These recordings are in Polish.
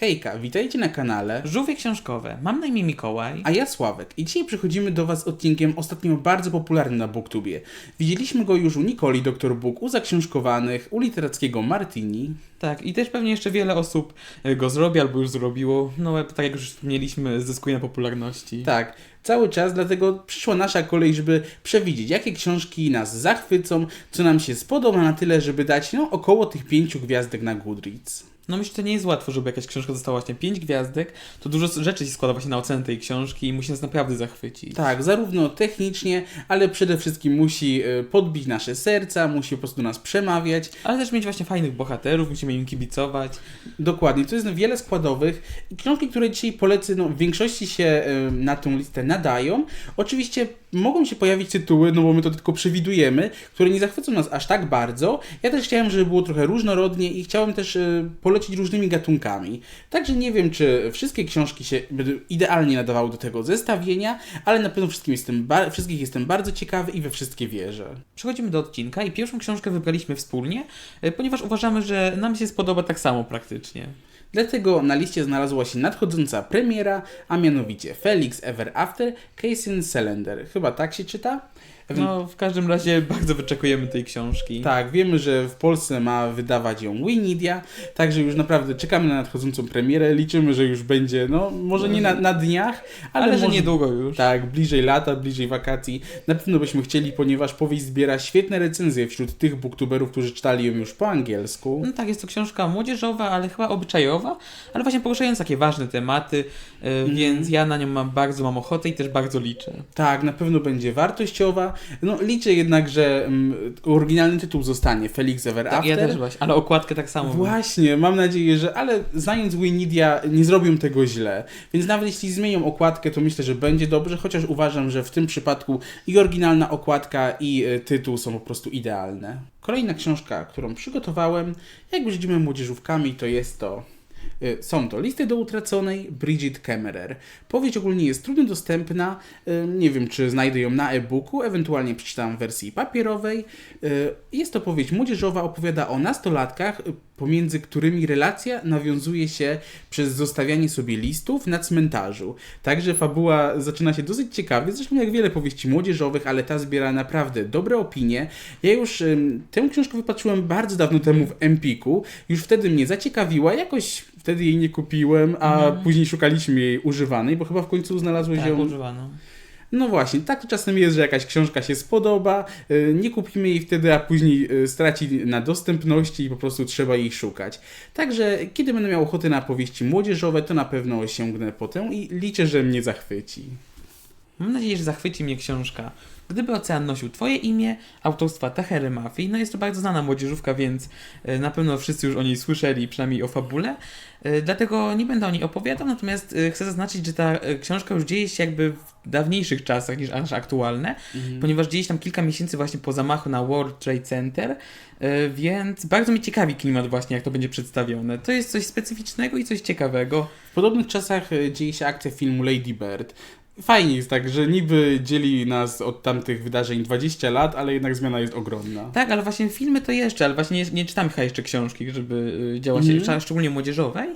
Hejka, witajcie na kanale, Żółwie książkowe. Mam na imię Mikołaj. a ja Sławek i dzisiaj przychodzimy do Was z odcinkiem ostatnio bardzo popularnym na Booktubie. Widzieliśmy go już u Nikoli, Dr. Book, u zaksiążkowanych, u literackiego Martini. Tak, i też pewnie jeszcze wiele osób e, go zrobi albo już zrobiło. No, tak jak już wspomnieliśmy, zyskuje na popularności. Tak, cały czas, dlatego przyszła nasza kolej, żeby przewidzieć, jakie książki nas zachwycą, co nam się spodoba na tyle, żeby dać no, około tych pięciu gwiazdek na Goodreads. No myślę, że to nie jest łatwo, żeby jakaś książka dostała właśnie 5 gwiazdek. To dużo rzeczy się składa właśnie na ocenę tej książki i musi nas naprawdę zachwycić. Tak, zarówno technicznie, ale przede wszystkim musi e, podbić nasze serca, musi po prostu do nas przemawiać. Ale też mieć właśnie fajnych bohaterów, musimy im kibicować. Dokładnie, to jest wiele składowych książki, które dzisiaj polecę, no, w większości się y, na tą listę nadają. Oczywiście mogą się pojawić tytuły, no bo my to tylko przewidujemy, które nie zachwycą nas aż tak bardzo. Ja też chciałem, żeby było trochę różnorodnie i chciałem też y, polecić różnymi gatunkami. Także nie wiem, czy wszystkie książki się będą idealnie nadawały do tego zestawienia, ale na pewno wszystkim jestem wszystkich jestem bardzo ciekawy i we wszystkie wierzę. Przechodzimy do odcinka i pierwszą książkę wybraliśmy wspólnie, e, ponieważ uważamy, że nam się spodoba tak samo praktycznie. Dlatego na liście znalazła się nadchodząca premiera, a mianowicie Felix Ever After Casey Selender. Chyba tak się czyta? No, w każdym razie bardzo wyczekujemy tej książki. Tak, wiemy, że w Polsce ma wydawać ją Winidia, także już naprawdę czekamy na nadchodzącą premierę. Liczymy, że już będzie, no może nie na, na dniach, ale, ale, że może, niedługo już. Tak, bliżej lata, bliżej wakacji. Na pewno byśmy chcieli, ponieważ powieść zbiera świetne recenzje wśród tych booktuberów, którzy czytali ją już po angielsku. No tak, jest to książka młodzieżowa, ale chyba obyczajowa, ale właśnie poruszająca takie ważne tematy, e, Mhm. więc ja na nią mam bardzo mam ochotę i też bardzo liczę. Tak, na pewno będzie wartościowa. No liczę jednak, że mm, oryginalny tytuł zostanie Felix Ever Tak, After. ja też właśnie, ale okładkę tak samo. Właśnie, mam nadzieję, że, ale znając Winidia nie zrobią tego źle. Więc nawet jeśli zmienią okładkę, to myślę, że będzie dobrze, chociaż uważam, że w tym przypadku i oryginalna okładka i e, tytuł są po prostu idealne. Kolejna książka, którą przygotowałem, jak już widzimy młodzieżówkami, to jest to Są to Listy do utraconej Bridget Kemmerer. Powieść ogólnie jest trudno dostępna. y, Nie wiem, czy znajdę ją na e-booku, ewentualnie przeczytam w wersji papierowej. Y, Jest to powieść młodzieżowa, opowiada o nastolatkach, y, pomiędzy którymi relacja nawiązuje się przez zostawianie sobie listów na cmentarzu. Także fabuła zaczyna się dosyć ciekawie, zresztą jak wiele powieści młodzieżowych, ale ta zbiera naprawdę dobre opinie. Ja już ym, tę książkę wypatrzyłem bardzo dawno temu w Empiku, już wtedy mnie zaciekawiła, jakoś wtedy jej nie kupiłem, a później szukaliśmy jej używanej, bo chyba w końcu znalazłeś tak, ją używano. No właśnie, tak czasem jest, że jakaś książka się spodoba, y, nie kupimy jej wtedy, a później y, straci na dostępności i po prostu trzeba jej szukać. Także kiedy będę miał ochotę na powieści młodzieżowe, to na pewno sięgnę po tę i liczę, że mnie zachwyci. Mam nadzieję, że zachwyci mnie książka. Gdyby ocean nosił Twoje imię, autorstwa Tahery Mafii, no jest to bardzo znana młodzieżówka, więc e, na pewno wszyscy już o niej słyszeli, przynajmniej o fabule. E, Dlatego nie będę o niej opowiadał, natomiast e, chcę zaznaczyć, że ta książka już dzieje się jakby w dawniejszych czasach niż aż aktualne, ponieważ dzieje się tam kilka miesięcy właśnie po zamachu na World Trade Center, więc bardzo mnie ciekawi klimat właśnie, jak to będzie przedstawione. To jest coś specyficznego i coś ciekawego. W podobnych czasach dzieje się akcja filmu Lady Bird. Fajnie jest tak, że niby dzieli nas od tamtych wydarzeń 20 lat, ale jednak zmiana jest ogromna. Tak, ale właśnie filmy to jeszcze, ale właśnie nie, nie czytam chyba jeszcze książki, żeby y, działa się, Mhm. szczególnie młodzieżowej,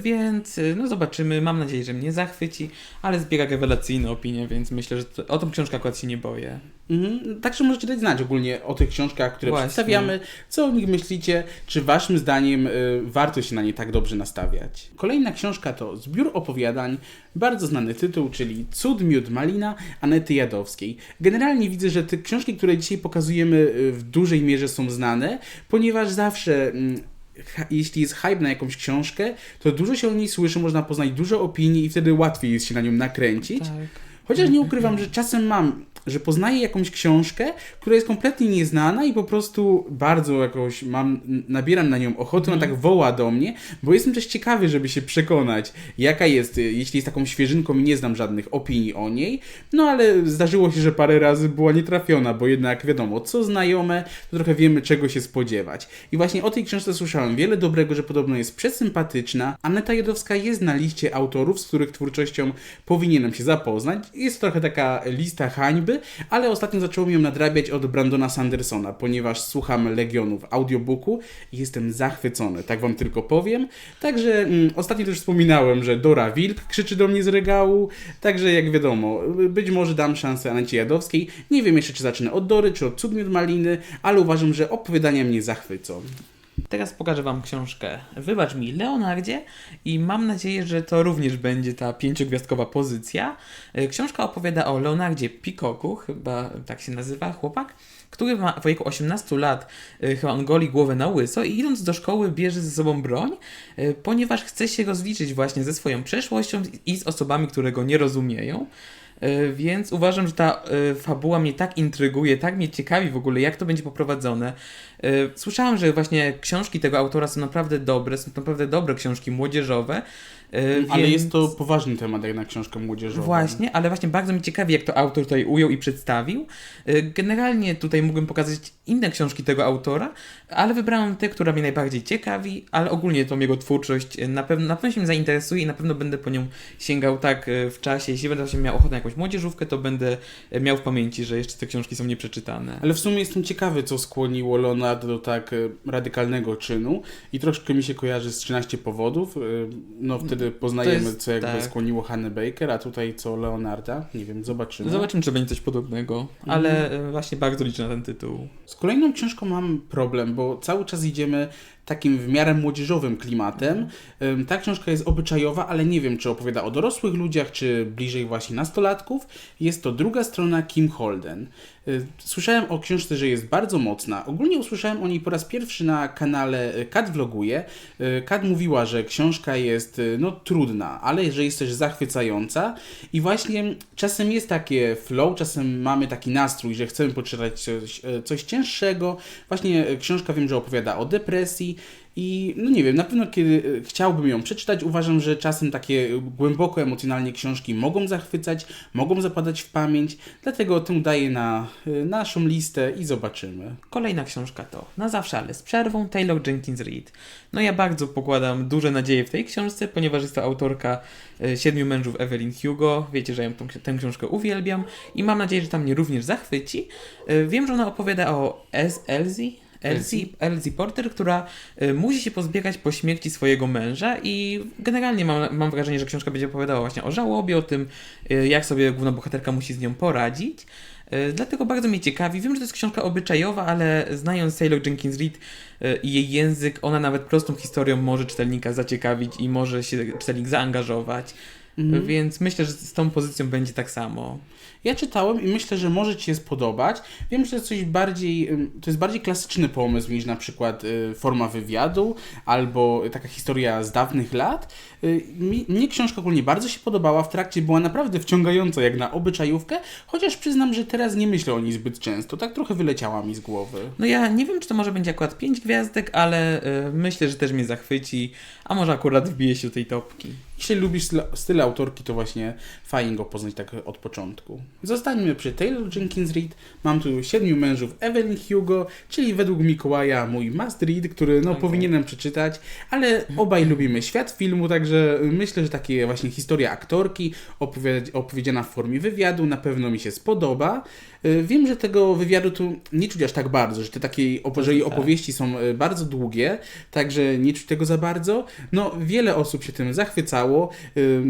więc y, no zobaczymy, mam nadzieję, że mnie zachwyci, ale zbiera rewelacyjne opinie, więc myślę, że to, o tą książkę akurat się nie boję. Mhm. Także możecie dać znać ogólnie o tych książkach, które Właśnie. przedstawiamy, co o nich myślicie, czy waszym zdaniem y, warto się na nie tak dobrze nastawiać. Kolejna książka to Zbiór opowiadań, bardzo znany tytuł, czyli Cud, Miód, Malina Anety Jadowskiej. Generalnie widzę, że te książki, które dzisiaj pokazujemy y, w dużej mierze są znane, ponieważ zawsze... ha- Jeśli jest hype na jakąś książkę, to dużo się o niej słyszy, można poznać dużo opinii i wtedy łatwiej jest się na nią nakręcić. Tak. Chociaż nie ukrywam, że czasem mam, że poznaję jakąś książkę, która jest kompletnie nieznana i po prostu bardzo jakoś mam, nabieram na nią ochotę, ona tak woła do mnie, bo jestem też ciekawy, żeby się przekonać, jaka jest, y, jeśli jest taką świeżynką i nie znam żadnych opinii o niej, no ale zdarzyło się, że parę razy była nietrafiona, bo jednak wiadomo, co znajome, to trochę wiemy, czego się spodziewać. I właśnie o tej książce słyszałem wiele dobrego, że podobno jest przesympatyczna. Aneta Jodowska jest na liście autorów, z których twórczością powinienem się zapoznać. Jest trochę taka lista hańby, ale ostatnio zacząłem ją nadrabiać od Brandona Sandersona, ponieważ słucham Legionu w audiobooku i jestem zachwycony, tak wam tylko powiem. Także mm, ostatnio też wspominałem, że Dora Wilk krzyczy do mnie z regału, także jak wiadomo, być może dam szansę Anecie Jadowskiej. Nie wiem jeszcze, czy zacznę od Dory, czy od Cud Miód Maliny, ale uważam, że opowiadania mnie zachwycą. Teraz pokażę Wam książkę Wybacz mi, Leonardzie i mam nadzieję, że to również będzie ta pięciogwiazdkowa pozycja. E, Książka opowiada o Leonardzie Pikoku, chyba tak się nazywa chłopak, który ma w wieku 18 lat, e, chyba on goli głowę na łyso i idąc do szkoły bierze ze sobą broń, e, ponieważ chce się rozliczyć właśnie ze swoją przeszłością i z osobami, które go nie rozumieją. E, Więc uważam, że ta e, fabuła mnie tak intryguje, tak mnie ciekawi w ogóle, jak to będzie poprowadzone. E, Słyszałam, że właśnie książki tego autora są naprawdę dobre, są naprawdę dobre książki młodzieżowe. E, Ale więc- jest to poważny temat, jak na książkę młodzieżową. Właśnie, ale właśnie bardzo mi ciekawi, jak to autor tutaj ujął i przedstawił. E, Generalnie tutaj mógłbym pokazać inne książki tego autora, ale wybrałem tę, która mnie najbardziej ciekawi, ale ogólnie tą jego twórczość e, na pewno, na pewno się mnie zainteresuje i na pewno będę po nią sięgał tak w czasie. Jeśli będę miał ochotę na jakąś młodzieżówkę, to będę miał w pamięci, że jeszcze te książki są nieprzeczytane. Ale w sumie jestem ciekawy, co skłoniło Leonardo do tak radykalnego czynu i troszkę mi się kojarzy z 13 powodów. No wtedy poznajemy, Mm, jest- co jakby tak. skłoniło Hannę Baker, a tutaj co Leonarda. Nie wiem, zobaczymy. Zobaczymy, czy będzie coś podobnego, ale e, właśnie bardzo liczę na ten tytuł. Z kolejną książką mam problem, bo cały czas idziemy takim w miarę młodzieżowym klimatem. Ta książka jest obyczajowa, ale nie wiem, czy opowiada o dorosłych ludziach, czy bliżej właśnie nastolatków. Jest to druga strona Kim Holden. Y, Słyszałem o książce, że jest bardzo mocna. Ogólnie usłyszałem o niej po raz pierwszy na kanale y, Kat Vloguje. Y, Kat mówiła, że książka jest no, trudna, ale że jest też zachwycająca. I właśnie czasem jest takie flow, czasem mamy taki nastrój, że chcemy poczytać coś, e, coś cięższego. Właśnie e, książka wiem, że opowiada o depresji. I no nie wiem, na pewno kiedy e, chciałbym ją przeczytać, uważam, że czasem takie głęboko emocjonalnie książki mogą zachwycać, mogą zapadać w pamięć, dlatego tę daję na e, naszą listę i zobaczymy. Kolejna książka to Na zawsze, ale z przerwą Taylor Jenkins Reid. No ja bardzo pokładam duże nadzieje w tej książce, ponieważ jest to autorka e, Siedmiu mężów Evelyn Hugo. Wiecie, że ja tą, tę książkę uwielbiam i mam nadzieję, że tam mnie również zachwyci. Wiem, że ona opowiada o S. Elsie. Elsie, Elsie Porter, która e, musi się pozbiegać po śmierci swojego męża i generalnie mam, mam wrażenie, że książka będzie opowiadała właśnie o żałobie, o tym, e, jak sobie główna bohaterka musi z nią poradzić. E, Dlatego bardzo mnie ciekawi. Wiem, że to jest książka obyczajowa, ale znając Taylor Jenkins Reid i jej język, ona nawet prostą historią może czytelnika zaciekawić i może się czytelnik zaangażować. Mhm. Więc myślę, że z tą pozycją będzie tak samo. Ja czytałem i myślę, że może Ci się spodobać. Wiem, że to jest coś bardziej, to jest bardziej klasyczny pomysł niż na przykład y, forma wywiadu albo taka historia z dawnych lat. Y, mi, mnie książka ogólnie bardzo się podobała, w trakcie była naprawdę wciągająca jak na obyczajówkę, chociaż przyznam, że teraz nie myślę o niej zbyt często, tak trochę wyleciała mi z głowy. No ja nie wiem, czy to może będzie akurat 5 gwiazdek, ale e, myślę, że też mnie zachwyci, a może akurat wbije się do tej topki. Jeśli lubisz styl, autorki, to właśnie fajnie go poznać tak od początku. Zostańmy przy Taylor Jenkins Reid. Mam tu siedmiu mężów Evelyn Hugo, czyli według Mikołaja mój must read, który no Tak, powinienem przeczytać, ale obaj lubimy świat filmu, także myślę, że takie właśnie historia aktorki opowiedziana w formie wywiadu na pewno mi się spodoba. Y, Wiem, że tego wywiadu tu nie czuć aż tak bardzo, że te takie że jej Tak. opowieści są y, bardzo długie, także nie czuć tego za bardzo. No, wiele osób się tym zachwycało,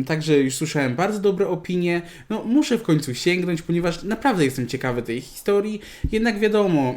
także już słyszałem bardzo dobre opinie. No, muszę w końcu sięgnąć, ponieważ naprawdę jestem ciekawy tej historii. Jednak wiadomo,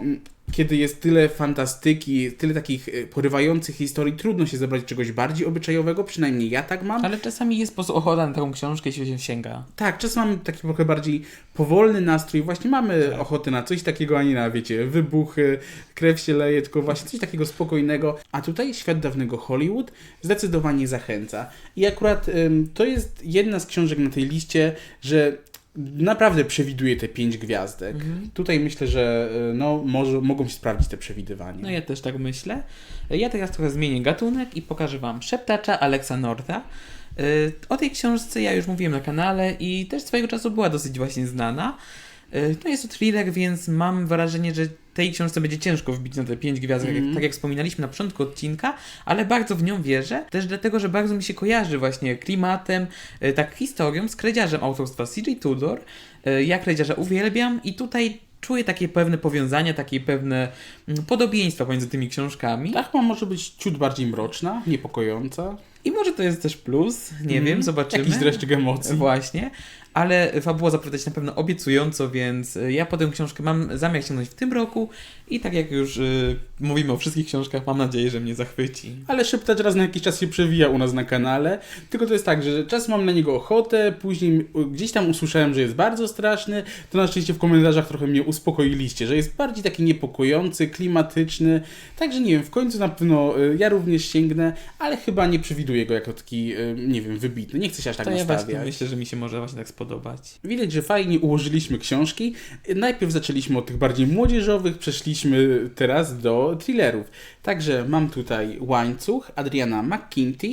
kiedy jest tyle fantastyki, tyle takich y, porywających historii, trudno się zebrać czegoś bardziej obyczajowego, przynajmniej ja tak mam. Ale czasami jest po prostu ochota na taką książkę, jeśli się sięga. Tak, czasem mamy taki trochę bardziej powolny nastrój, właśnie mamy Tak. ochotę na coś takiego, a nie na, wiecie, wybuchy, krew się leje, tylko właśnie coś takiego spokojnego. A tutaj świat dawnego Hollywood zdecydowanie zachęca. I akurat ym, to jest jedna z książek na tej liście, że naprawdę przewiduje te pięć gwiazdek. Mhm. Tutaj myślę, że y, no, może, mogą się sprawdzić te przewidywania. No ja też tak myślę. Ja teraz trochę zmienię gatunek i pokażę Wam Szeptacza Alexa Northa. Y, O tej książce ja już mówiłem na kanale i też swojego czasu była dosyć właśnie znana. No jest to thriller, więc mam wrażenie, że tej książce będzie ciężko wbić na te pięć gwiazdek, Mhm. jak, tak jak wspominaliśmy na początku odcinka, ale bardzo w nią wierzę, też dlatego, że bardzo mi się kojarzy właśnie klimatem, e, tak historią z kredziarzem autorstwa CJ Tudor. E, Ja kredziarza uwielbiam i tutaj czuję takie pewne powiązania, takie pewne mm, podobieństwa pomiędzy tymi książkami. Tak, ma może być ciut bardziej mroczna, niepokojąca. I może to jest też plus, nie Mhm. wiem, zobaczymy. Jakiś dreszczyk emocji. Właśnie, ale fabuła zapowiada się na pewno obiecująco, więc y, ja po tę książkę mam zamiar sięgnąć w tym roku i tak jak już y, mówimy o wszystkich książkach, mam nadzieję, że mnie zachwyci. Ale szeptacz raz na jakiś czas się przewija u nas na kanale. Tylko to jest tak, że czas mam na niego ochotę, później gdzieś tam usłyszałem, że jest bardzo straszny, to na szczęście w komentarzach trochę mnie uspokoiliście, że jest bardziej taki niepokojący, klimatyczny. Także nie wiem, w końcu na pewno y, ja również sięgnę, ale chyba nie przewiduję go jako taki, y, nie wiem, wybitny. Nie chcę się aż tak to ja nastawiać. myślę, że mi się może właśnie tak spodobać. Widać, że fajnie ułożyliśmy książki. Najpierw zaczęliśmy od tych bardziej młodzieżowych, przeszliśmy teraz do thrillerów. Także mam tutaj Łańcuch Adriana McKinty.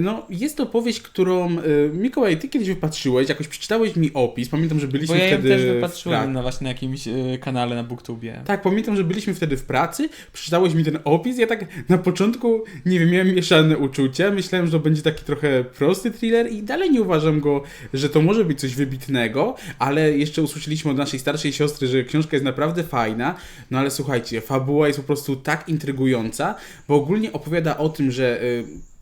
No, jest to powieść, którą y, Mikołaj, ty kiedyś wypatrzyłeś, jakoś przeczytałeś mi opis. Pamiętam, że Bo byliśmy ja ją wtedy też wypatrzyłem pracy. na właśnie na jakimś y, kanale na Booktubie. Tak, pamiętam, że byliśmy wtedy w pracy, przeczytałeś mi ten opis, ja tak na początku, nie wiem, miałem mieszane uczucia, myślałem, że to będzie taki trochę prosty thriller i dalej nie uważam go, że to może być coś wybitnego, ale jeszcze usłyszeliśmy od naszej starszej siostry, że książka jest naprawdę fajna, no ale słuchajcie, fabuła jest po prostu tak intrygująca, bo ogólnie opowiada o tym, że...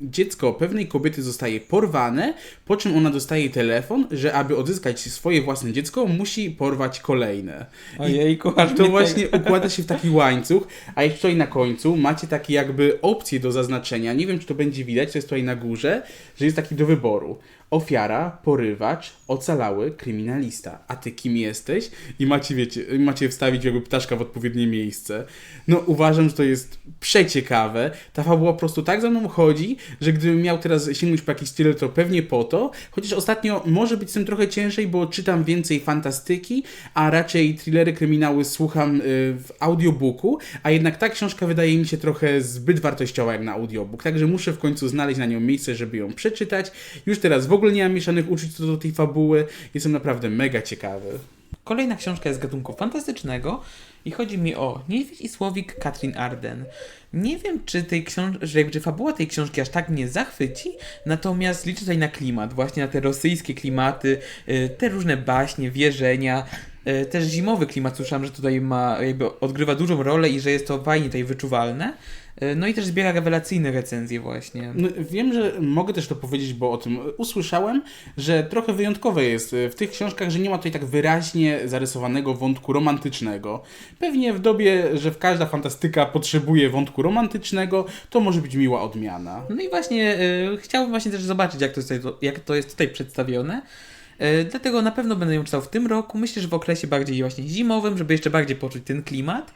Dziecko pewnej kobiety zostaje porwane, po czym ona dostaje telefon, że aby odzyskać swoje własne dziecko, musi porwać kolejne. I Ojejku, aż to mnie właśnie tak- układa się w taki łańcuch, a jeszcze tutaj na końcu macie takie jakby opcje do zaznaczenia. Nie wiem, czy to będzie widać, to jest tutaj na górze, że jest taki do wyboru. Ofiara, porywacz, ocalały, kryminalista. A ty kim jesteś? I macie, wiecie, macie wstawić jakby ptaszka w odpowiednie miejsce. No uważam, że to jest przeciekawe. Ta fabuła po prostu tak za mną chodzi, że gdybym miał teraz sięgnąć po jakiś thriller, to pewnie po to. Chociaż ostatnio może być z tym trochę ciężej, bo czytam więcej fantastyki, a raczej thrillery, kryminały słucham y, w audiobooku, a jednak ta książka wydaje mi się trochę zbyt wartościowa jak na audiobook, także muszę w końcu znaleźć na nią miejsce, żeby ją przeczytać. Już teraz w ogóle nie mam mieszanych uczuć co do tej fabuły, jestem naprawdę mega ciekawy. Kolejna książka jest z gatunku fantastycznego i chodzi mi o Niedźwiedź i Słowik Katrin Arden. Nie wiem, czy tej książ- że fabuła tej książki aż tak mnie zachwyci, natomiast liczę tutaj na klimat, właśnie na te rosyjskie klimaty, y, te różne baśnie, wierzenia, y, też zimowy klimat słyszałem, że tutaj ma, jakby odgrywa dużą rolę i że jest to fajnie tutaj wyczuwalne. Y, No i też zbiera rewelacyjne recenzje właśnie. No, wiem, że mogę też to powiedzieć, bo o tym usłyszałem, że trochę wyjątkowe jest w tych książkach, że nie ma tutaj tak wyraźnie zarysowanego wątku romantycznego. Pewnie w dobie, że w każda fantastyka potrzebuje wątku romantycznego, to może być miła odmiana. No i właśnie y, chciałbym właśnie też zobaczyć, jak to jest tutaj, jak to jest tutaj przedstawione. Y, dlatego na pewno będę ją czytał w tym roku. Myślę, że w okresie bardziej właśnie zimowym, żeby jeszcze bardziej poczuć ten klimat.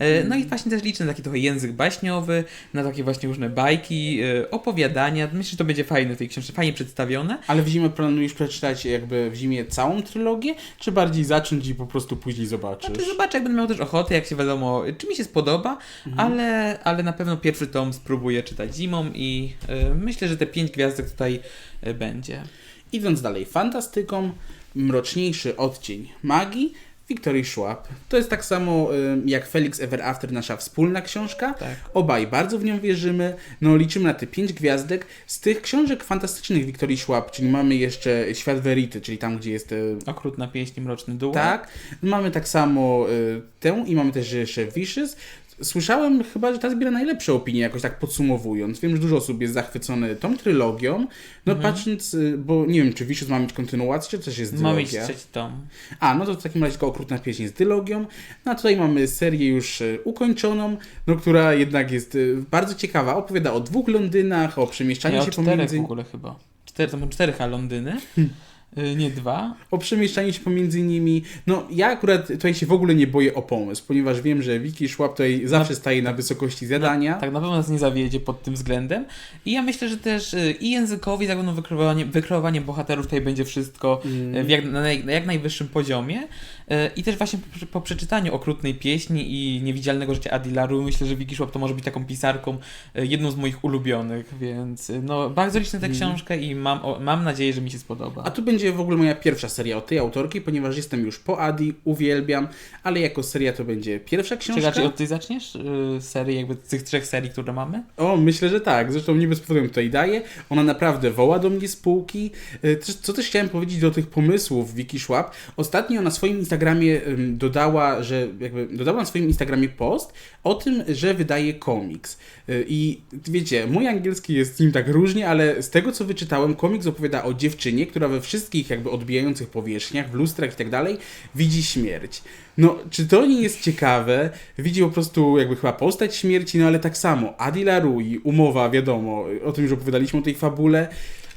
Y, No i właśnie też liczę na taki trochę język baśniowy, na takie właśnie różne bajki, y, opowiadania. Myślę, że to będzie fajne w tej książce, fajnie przedstawione. Ale w zimę planujesz przeczytać jakby w zimie całą trylogię, czy bardziej zacząć i po prostu później zobaczysz? Znaczy zobaczę, jak będę miał też ochotę, jak się wiadomo, czy mi się spodoba, ale, ale na pewno pierwszy tom spróbuję czytać zimą i y, myślę, że te pięć gwiazdek tutaj będzie. Idąc dalej fantastyką, mroczniejszy odcień magii, Victory Schwab. To jest tak samo jak Felix Ever After, nasza wspólna książka. Tak. Obaj bardzo w nią wierzymy. No, liczymy na te pięć gwiazdek. Z tych książek fantastycznych Victory Schwab, czyli mamy jeszcze Świat Verity, czyli tam, gdzie jest. y, Okrutna pieśń, mroczny dół. Tak. Mamy tak samo y, tę i mamy też jeszcze Vicious. Słyszałem chyba, że ta zbiera najlepsze opinie, jakoś tak podsumowując. Wiem, że dużo osób jest zachwycone tą trylogią. No patrząc, y, bo nie wiem, czy Vicious ma mieć kontynuację, czy też jest Ma mieć dylogia. trzeci tom. A, no to w takim razie tylko okrutna pieśń z dylogią. No a tutaj mamy serię już e, ukończoną, no która jednak jest e, bardzo ciekawa. Opowiada o dwóch Londynach, o przemieszczaniu Nie, o się czterech pomiędzy... w ogóle chyba. Cztery, to są cztery a Londyny. Y, Nie dwa. o przemieszczaniu się pomiędzy nimi. No ja akurat tutaj się w ogóle nie boję o pomysł, ponieważ wiem, że Wiki Szłap tutaj zawsze staje na wysokości zadania. Tak, na pewno nas nie zawiedzie pod tym względem. I ja myślę, że też y, i językowi, jak będą wykreowanie, wykreowanie bohaterów, tutaj będzie wszystko Mm. jak, na, na jak najwyższym poziomie. I też właśnie po, po przeczytaniu Okrutnej Pieśni i Niewidzialnego Życia Adilaru, myślę, że Wiki Szłap to może być taką pisarką, jedną z moich ulubionych, więc no bardzo liczę tę Mm. książkę i mam, o, mam nadzieję, że mi się spodoba. A tu będzie będzie w ogóle moja pierwsza seria od tej autorki, ponieważ jestem już po Adi, uwielbiam, ale jako seria to będzie pierwsza Czy książka. raczej od tej zaczniesz? Yy, serii, jakby z tych trzech serii, które mamy? O, myślę, że tak. Zresztą nie bez powodu tutaj daje. Ona naprawdę woła do mnie z półki. E, też- Co też chciałem powiedzieć do tych pomysłów Wiki Schwab. Ostatnio na swoim Instagramie ym, dodała, że jakby dodała na swoim Instagramie post o tym, że wydaje komiks. E, I wiecie, mój angielski jest z nim tak różnie, ale z tego co wyczytałem, komiks opowiada o dziewczynie, która we wszystkich jakby odbijających powierzchniach, w lustrach i tak dalej, widzi śmierć. No, czy to nie jest ciekawe? Widzi po prostu jakby chyba postać śmierci, no ale tak samo Adila Rui, umowa, wiadomo, o tym już opowiadaliśmy o tej fabule.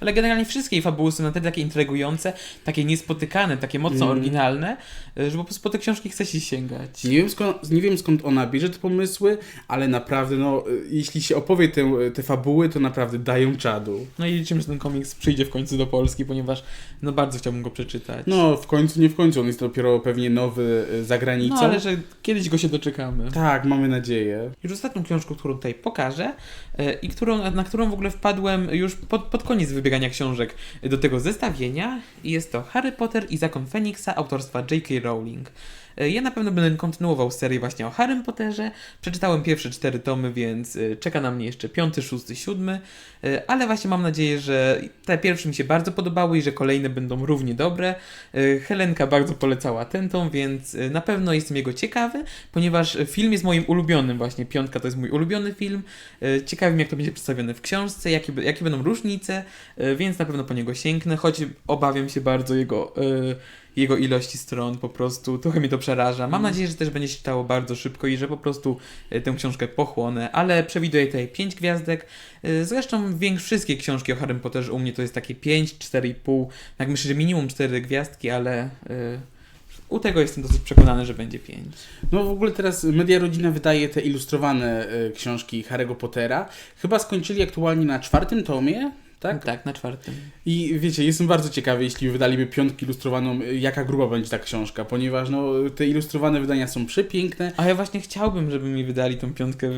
Ale generalnie wszystkie jej fabuły są na tyle takie intrygujące, takie niespotykane, takie mocno Mm. oryginalne, y, że po prostu po te książki chce się sięgać. Nie wiem, skąd, nie wiem skąd ona bierze te pomysły, ale naprawdę, no, y, jeśli się opowie te, te fabuły, to naprawdę dają czadu. No i liczymy, że ten komiks przyjdzie w końcu do Polski, ponieważ no bardzo chciałbym go przeczytać. No, w końcu, nie w końcu, on jest dopiero pewnie nowy y, za granicą. No, ale że kiedyś go się doczekamy. Tak, mamy nadzieję. Już ostatnią książką, którą tutaj pokażę e, i którą, na którą w ogóle wpadłem już pod, pod koniec książek do tego zestawienia jest to Harry Potter i Zakon Feniksa autorstwa J.K. Rowling. E, Ja na pewno będę kontynuował serię właśnie o Harrym Potterze. Przeczytałem pierwsze cztery tomy, więc e, czeka na mnie jeszcze piąty, szósty, siódmy. E, Ale właśnie mam nadzieję, że te pierwsze mi się bardzo podobały i że kolejne będą równie dobre. Helenka bardzo polecała ten tom, więc na pewno jestem jego ciekawy, ponieważ film jest moim ulubionym właśnie. Piątka to jest mój ulubiony film. Ciekawi mnie, jak to będzie przedstawione w książce, jakie, jakie będą różnice, więc na pewno po niego sięgnę, choć obawiam się bardzo jego, e, jego ilości stron, po prostu trochę mnie to przeraża. Mam nadzieję, że też będzie się czytało bardzo szybko i że po prostu e, tę książkę pochłonę, ale przewiduję tutaj 5 gwiazdek. E, Zresztą większość wszystkie książki o Harrym Potterze u mnie to jest takie 5, 4,5. Tak myślę, że minimum 4 gwiazdki, ale e, u tego jestem dosyć przekonany, że będzie 5. No w ogóle teraz Media Rodzina wydaje te ilustrowane książki Harry'ego Pottera. Chyba skończyli aktualnie na czwartym tomie, tak? Tak, na czwartym. I wiecie, jestem bardzo ciekawy, jeśli wydaliby piątkę ilustrowaną, y, jaka gruba będzie ta książka, ponieważ no, te ilustrowane wydania są przepiękne. A ja właśnie chciałbym, żeby mi wydali tą piątkę,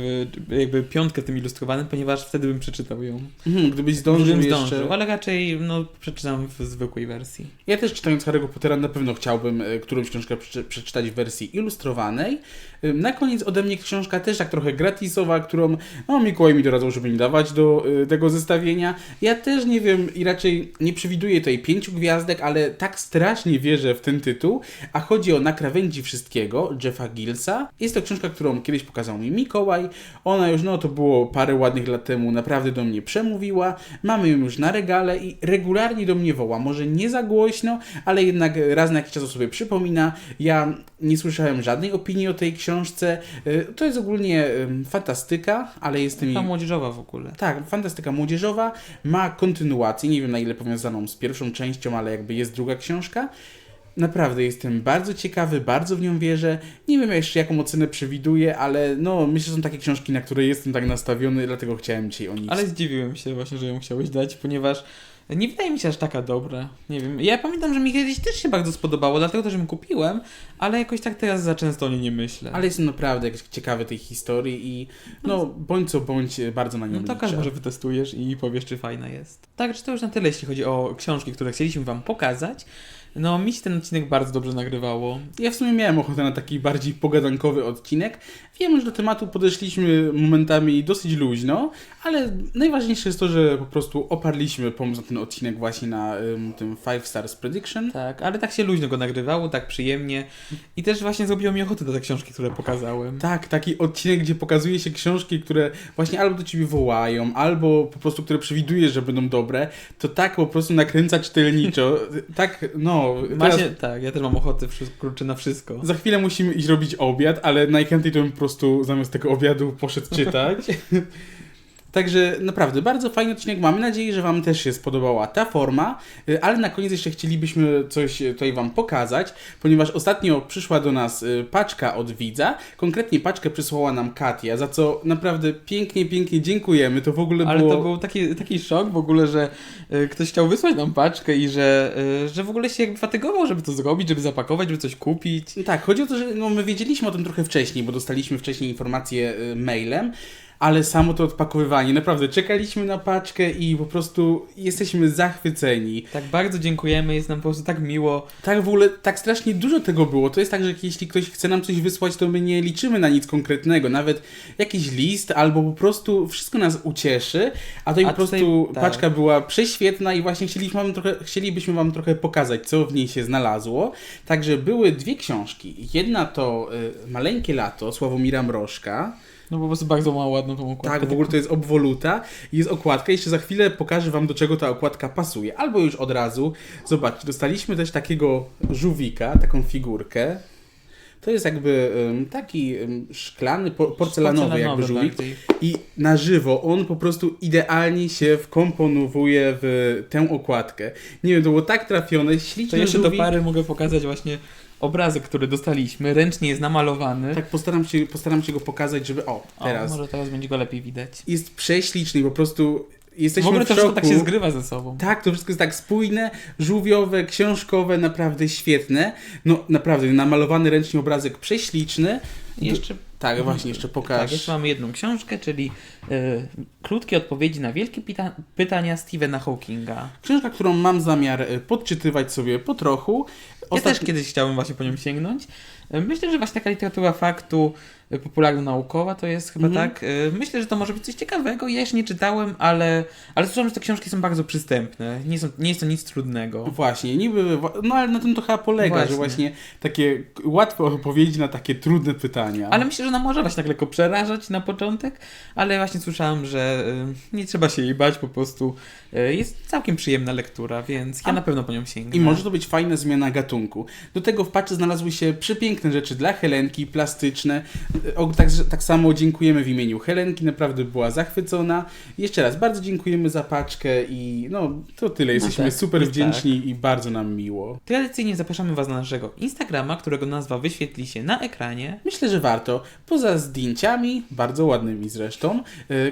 jakby piątkę tym ilustrowanym, ponieważ wtedy bym przeczytał ją. Mhm, gdybyś zdążył Gdybym jeszcze... zdążył, ale raczej no, przeczytam w zwykłej wersji. Ja też czytając Harry'ego Pottera na pewno chciałbym y, którąś książkę przeczy- przeczytać w wersji ilustrowanej. Y, Na koniec ode mnie książka też tak trochę gratisowa, którą no, Mikołaj mi doradzał, żeby nie dawać do tego zestawienia. Ja też nie wiem i raczej nie przewiduję tutaj pięciu gwiazdek, ale tak strasznie wierzę w ten tytuł, a chodzi o Na krawędzi wszystkiego Jeffa Gillsa. Jest to książka, którą kiedyś pokazał mi Mikołaj. Ona już, no to było parę ładnych lat temu, naprawdę do mnie przemówiła. Mamy ją już na regale i regularnie do mnie woła. Może nie za głośno, ale jednak raz na jakiś czas o sobie przypomina. Ja nie słyszałem żadnej opinii o tej książce. Y, To jest ogólnie fantastyka, ale jestem Ta jej... młodzieżowa w ogóle. Tak, fantastyka młodzieżowa, ma kontynuację, nie wiem na ile powiązaną z pierwszą częścią, ale jakby jest druga książka. Naprawdę jestem bardzo ciekawy, bardzo w nią wierzę. Nie wiem jeszcze jaką ocenę przewiduję, ale no myślę, że są takie książki, na które jestem tak nastawiony, dlatego chciałem dzisiaj o nich. Ale zdziwiłem się właśnie, że ją chciałeś dać, ponieważ nie wydaje mi się aż taka dobra. Nie wiem. Ja pamiętam, że mi kiedyś też się bardzo spodobało, dlatego też ją kupiłem, ale jakoś tak teraz za często o niej nie myślę. Ale jestem naprawdę jakiś ciekawy tej historii i no bądź co bądź bardzo na nią No to liczę. każdy może wytestujesz i powiesz, czy fajna jest. Tak, czy to już na tyle, jeśli chodzi o książki, które chcieliśmy Wam pokazać. No, mi się ten odcinek bardzo dobrze nagrywało. Ja w sumie miałem ochotę na taki bardziej pogadankowy odcinek. Wiem, że do tematu podeszliśmy momentami dosyć luźno, ale najważniejsze jest to, że po prostu oparliśmy pomysł na ten odcinek właśnie na ym, tym Five Stars Prediction. Tak, ale tak się luźno go nagrywało, tak przyjemnie. I też właśnie zrobiło mi ochotę na te książki, które pokazałem. Tak, taki odcinek, gdzie pokazuje się książki, które właśnie albo do ciebie wołają, albo po prostu, które przewidujesz, że będą dobre, to tak po prostu nakręca czytelniczo. tak, no. Teraz Macie, tak, ja też mam ochotę kurczę na wszystko. za chwilę musimy iść robić obiad, ale najchętniej to bym po prostu zamiast tego obiadu poszedł czytać. Także naprawdę bardzo fajny odcinek. Mamy nadzieję, że Wam też się spodobała ta forma, y, ale na koniec jeszcze chcielibyśmy coś y, tutaj Wam pokazać, ponieważ ostatnio przyszła do nas y, paczka od widza. Konkretnie paczkę przysłała nam Katia, za co naprawdę pięknie, pięknie dziękujemy. To w ogóle Ale było. to był taki, taki szok w ogóle, że ktoś chciał wysłać nam paczkę i że, że w ogóle się jakby fatygował, żeby to zrobić, żeby zapakować, żeby coś kupić. Tak, chodzi o to, że no, my wiedzieliśmy o tym trochę wcześniej, bo dostaliśmy wcześniej informację mailem, ale samo to odpakowywanie, naprawdę czekaliśmy na paczkę i po prostu jesteśmy zachwyceni. Tak bardzo dziękujemy, jest nam po prostu tak miło. Tak w ogóle, tak strasznie dużo tego było. To jest tak, że jeśli ktoś chce nam coś wysłać, to my nie liczymy na nic konkretnego. Nawet jakiś list albo po prostu wszystko nas ucieszy. A to i po prostu tak. paczka była prześwietna i właśnie chcieliśmy wam trochę, chcielibyśmy wam trochę pokazać, co w niej się znalazło. Także były dwie książki. Jedna to y, Maleńkie lato Sławomira Mrożka. No po prostu bardzo ma ładną tą okładkę. Tak, w ogóle to jest obwoluta i jest okładka. Jeszcze za chwilę pokażę Wam, do czego ta okładka pasuje. Albo już od razu. Zobaczcie, dostaliśmy też takiego żółwika, taką figurkę. To jest jakby ym, taki ym, szklany, po, porcelanowy, jakby żółwik. I na żywo on po prostu idealnie się wkomponowuje w tę okładkę. Nie wiem, to było tak trafione, To śliczny jeszcze do żółwik. pary mogę pokazać właśnie obrazek, który dostaliśmy. Ręcznie jest namalowany. Tak, postaram się, postaram się go pokazać, żeby... O, teraz. O, może teraz będzie go lepiej widać. Jest prześliczny po prostu jesteśmy w ogóle w to szoku. wszystko tak się zgrywa ze sobą. Tak, to wszystko jest tak spójne, żółwiowe, książkowe, naprawdę świetne. No naprawdę, namalowany ręcznie obrazek prześliczny. I jeszcze, Tak, właśnie, jeszcze pokaż. tak, jeszcze mamy jedną książkę, czyli y, krótkie odpowiedzi na wielkie pita- pytania Stephena Hawkinga. Książka, którą mam zamiar y, podczytywać sobie po trochu. Ja Ostatni- też kiedyś chciałbym właśnie po nią sięgnąć. Y, Myślę, że właśnie taka literatura faktu popularno-naukowa to jest chyba Mhm. tak. y, Myślę, że to może być coś ciekawego. Ja jeszcze nie czytałem, ale, ale słyszałem, że te książki są bardzo przystępne. Nie, są, nie jest to nic trudnego. Właśnie, niby, no ale na tym to chyba polega, Właśnie. że właśnie takie łatwe odpowiedzi na takie trudne pytania. Ale myślę, że ona może właśnie tak lekko przerażać na początek, ale właśnie słyszałem, że y, nie trzeba się jej bać, po prostu y, jest całkiem przyjemna lektura, więc ja A- na pewno po nią sięgnę. I może to być fajna zmiana gatunku. Do tego w paczy znalazły się przepiękne rzeczy dla Helenki, plastyczne. Tak, tak samo dziękujemy w imieniu Helenki, naprawdę była zachwycona. Jeszcze raz bardzo dziękujemy za paczkę i no to tyle. Jesteśmy tak, super jest wdzięczni i bardzo nam miło. Tradycyjnie zapraszamy Was na naszego Instagrama, którego nazwa wyświetli się na ekranie. Myślę, że warto. Poza zdjęciami, bardzo ładnymi zresztą,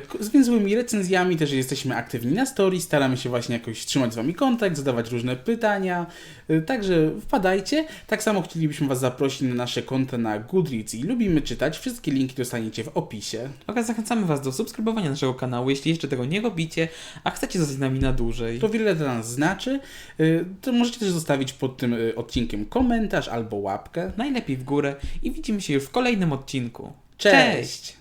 k- zwięzłymi recenzjami, też jesteśmy aktywni na story, staramy się właśnie jakoś trzymać z Wami kontakt, zadawać różne pytania, yy, także wpadajcie. Tak samo chcielibyśmy Was zaprosić na nasze konta na Goodreads i lubimy czytać. Wszystkie linki dostaniecie w opisie. Oraz zachęcamy Was do subskrybowania naszego kanału, jeśli jeszcze tego nie robicie, a chcecie zostać z nami na dłużej. To wiele dla nas znaczy. Yy, To możecie też zostawić pod tym yy, odcinkiem komentarz albo łapkę. Najlepiej w górę i widzimy się już w kolejnym odcinku. Cześć. Cześć!